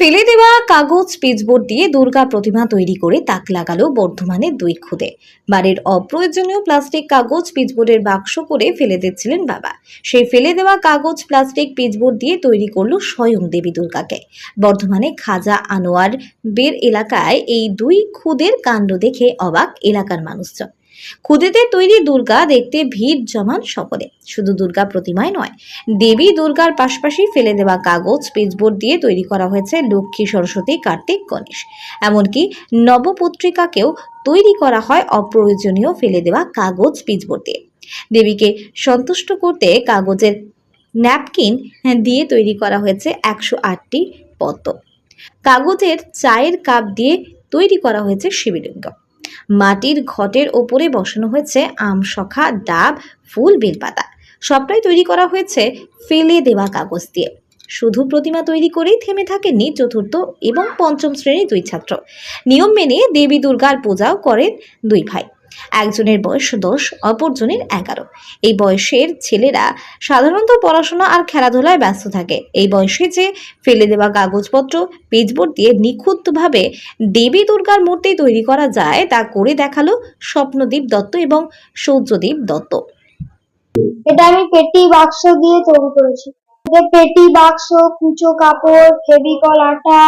ফেলে দেওয়া কাগজ পিচবোর্ড দিয়ে দুর্গা প্রতিমা তৈরি করে তাক লাগালো বর্ধমানের দুই খুদে। বাড়ির অপ্রয়োজনীয় প্লাস্টিক কাগজ পিচবোর্ডের বাক্স করে ফেলে দিচ্ছিলেন বাবা। সেই ফেলে দেওয়া কাগজ, প্লাস্টিক পিচবোর্ড দিয়ে তৈরি করল স্বয়ং দেবী দুর্গাকে। বর্ধমানে খাজা আনোয়ার বের এলাকায় এই দুই খুদের কাণ্ড দেখে অবাক এলাকার মানুষজন। খুদেদের তৈরি দুর্গা দেখতে ভিড় জমান সকলে। শুধু দুর্গা প্রতিমায় নয়, দেবী দুর্গার পাশাপাশি ফেলে দেওয়া কাগজ পিচবোর্ড দিয়ে তৈরি করা হয়েছে লক্ষ্মী, সরস্বতী, কার্তিক, গণেশ। এমনকি নবপত্রিকাকেও তৈরি করা হয় অপ্রয়োজনীয় ফেলে দেওয়া কাগজ পিচবোর্ড দিয়ে। দেবীকে সন্তুষ্ট করতে কাগজের ন্যাপকিন দিয়ে তৈরি করা হয়েছে একশো আটটি পদ্ম। কাগজের চায়ের কাপ দিয়ে তৈরি করা হয়েছে শিবলিঙ্গ। মাটির ঘটের ওপরে বসানো হয়েছে আম, শখা, ডাব, ফুল, বেলপাতা। সবটাই তৈরি করা হয়েছে ফেলে দেওয়া কাগজ দিয়ে। শুধু প্রতিমা তৈরি করেই থেমে থাকেননি চতুর্থ এবং পঞ্চম শ্রেণির দুই ছাত্র। নিয়ম মেনে দেবী দুর্গার পূজাও করেন দুই ভাই। একজনের বয়স দশ, অপরজনের এগারো। এই বয়সের ছেলেরা সাধারণত পড়াশোনা আর খেলাধুলায় ব্যস্ত থাকে। এই বয়সে যে ফেলে দেওয়া কাগজপত্র, পেজবোর্ড দিয়ে নিখুঁতভাবে দেবী দুর্গার মূর্তি তৈরি করা যায়, তা করে দেখাল স্বপ্নদীপ দত্ত এবং সৌর্যদীপ দত্ত। এটা আমি পেটি বাক্স দিয়ে তৈরি করেছি। পেটি বাক্স, কুচো কাপড়, ফেভিকল আটা,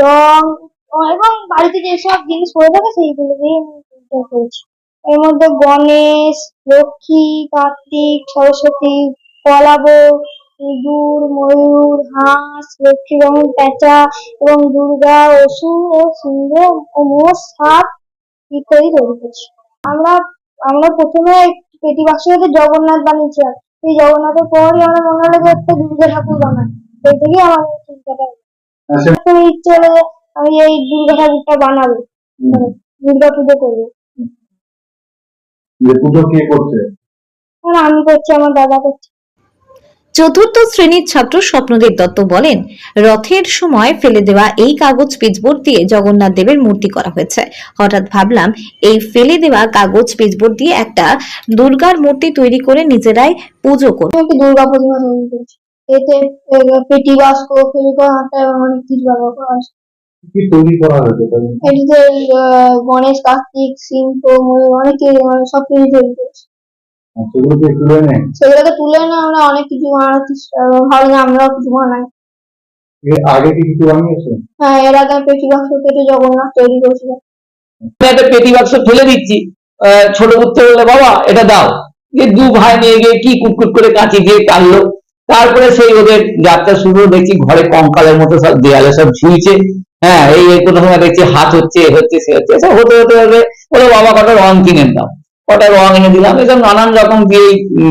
রং এবং বাড়িতে যেসব জিনিস পড়ে থাকে সেইগুলো দিয়ে করেছি। এর মধ্যে গণেশ লক্ষ্মী কার্তিক সরস্বতী কলাবো ইঁদুর ময়ূর হাঁস লক্ষ্মী রঙের প্যাঁচা এবং দুর্গা অসুর ও সিংহ ও মোষ সাপ ইত্যাদি তৈরি করেছি আমরা আমরা প্রথমে পেটি বাক্সটাতে জগন্নাথ বানিয়েছিলাম সেই জগন্নাথের পরই আমরা মনে হলো যে একটা দুর্গা ঠাকুর বানাই। সেই থেকেই আমার চিন্তাটা। আচ্ছা। ইচ্ছে হলো যে আমি এই দুর্গা ঠাকুরটা বানাবো। দুর্গা পুজো করব। যে পুজো কে করছে? আমি করছি আমার দাদা করছে। চতুর্থ শ্রেণির ছাত্র স্বপ্নদেব দত্ত বলেন রথের সময় ফেলে দেওয়া এই কাগজ পিচবোর্ড দিয়ে জগন্নাথ দেবের মূর্তি করা হয়েছে। হঠাৎ ভাবলাম এই ফেলে দেওয়া কাগজ পিচবোর্ড দিয়ে একটা দুর্গার মূর্তি তৈরি করে নিজেরাই পুজো করব। দুর্গা প্রতিমা তৈরি করেছি। এতে পেটি বাক্স ফেভিকল আটা অনেক কিছু ব্যবহার করা কি তৈরি করা হয়েছে? এটিতে গণেশ কার্তিক সিংহ ময়ূর অনেক মানে সব কিছু তৈরি করেছি। সেগুলোকে তুলে এনে সেগুলোকে তুলে এনে আমরা অনেক কিছু বানানোর চেষ্টা আমরাও কিছু বানাই। এর আগে কি কিছু বানিয়েছে? হ্যাঁ এর আগে পেটি বাক্স কেটে জগন্নাথ তৈরি করেছিলাম। আমি একটা পেটি বাক্স ফেলে দিচ্ছি। আহ, ছোট পুত্র বললে বাবা এটা দাও। যে দু ভাই নিয়ে গিয়ে কি কুটকুট করে কাঁচি দিয়ে কাটলো। তারপরে সেই ওদের যাত্রা শুরু দেখছি ঘরে কঙ্কালের মতো সব দেয়ালে সব ঝুলছে। হ্যাঁ এই কোনো সময় দেখছি হাত হচ্ছে হচ্ছে, সে হচ্ছে। এসব হতে হতে হতে বলে, বাবা, কটা রং কিনে দাও কটা রং এনে দিলাম। এসব নানান রকম দিয়ে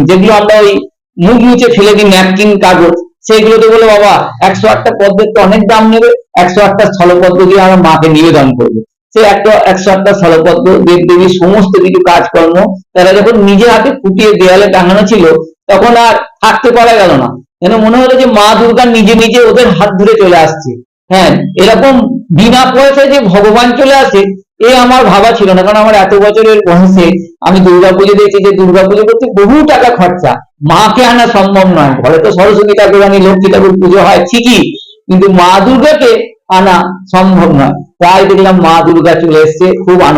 যেগুলো আমরা ওই মুখ মুছে ফেলে দিই, ন্যাপকিন, কাগজ সেগুলোতে বলে, বাবা, একশো আটটা পদ্মের তো অনেক দাম নেবে, একশো আটটা স্থলপদ্ম দিয়ে আমার মাকে নিবেদন করব। সে একটা একশো আটটা স্থলপদ্ম দেব দেবীর সমস্ত কিছু কাজকর্ম, তারা যখন নিজে হাতে ফুটিয়ে দেয়ালে টাঙানো ছিল, তখন আর থাকতে পারা গেল না। যেন মনে হলো যে মা দুর্গা নিজে নিজে ওদের হাত ধরে চলে আসছে। হ্যাঁ এরকম বিনা পয়সায় যে ভগবান চলে আসে, এ আমার ভাবা ছিল না। কারণ আমার এত বছরের বয়সে আমি দুর্গা পুজো দেখছি, যে দুর্গা পুজো করতে বহু টাকা খরচা। মাকে আনা সম্ভব নয়। ঘরে তো সরস্বতী ঠাকুর আনি, লক্ষ্মী ঠাকুর পুজো হয়, ঠিকই। কিন্তু মা দুর্গাকে আনা সম্ভব নয়। তাই দেখলাম মা দুর্গা চলে এসছে, খুব আনন্দ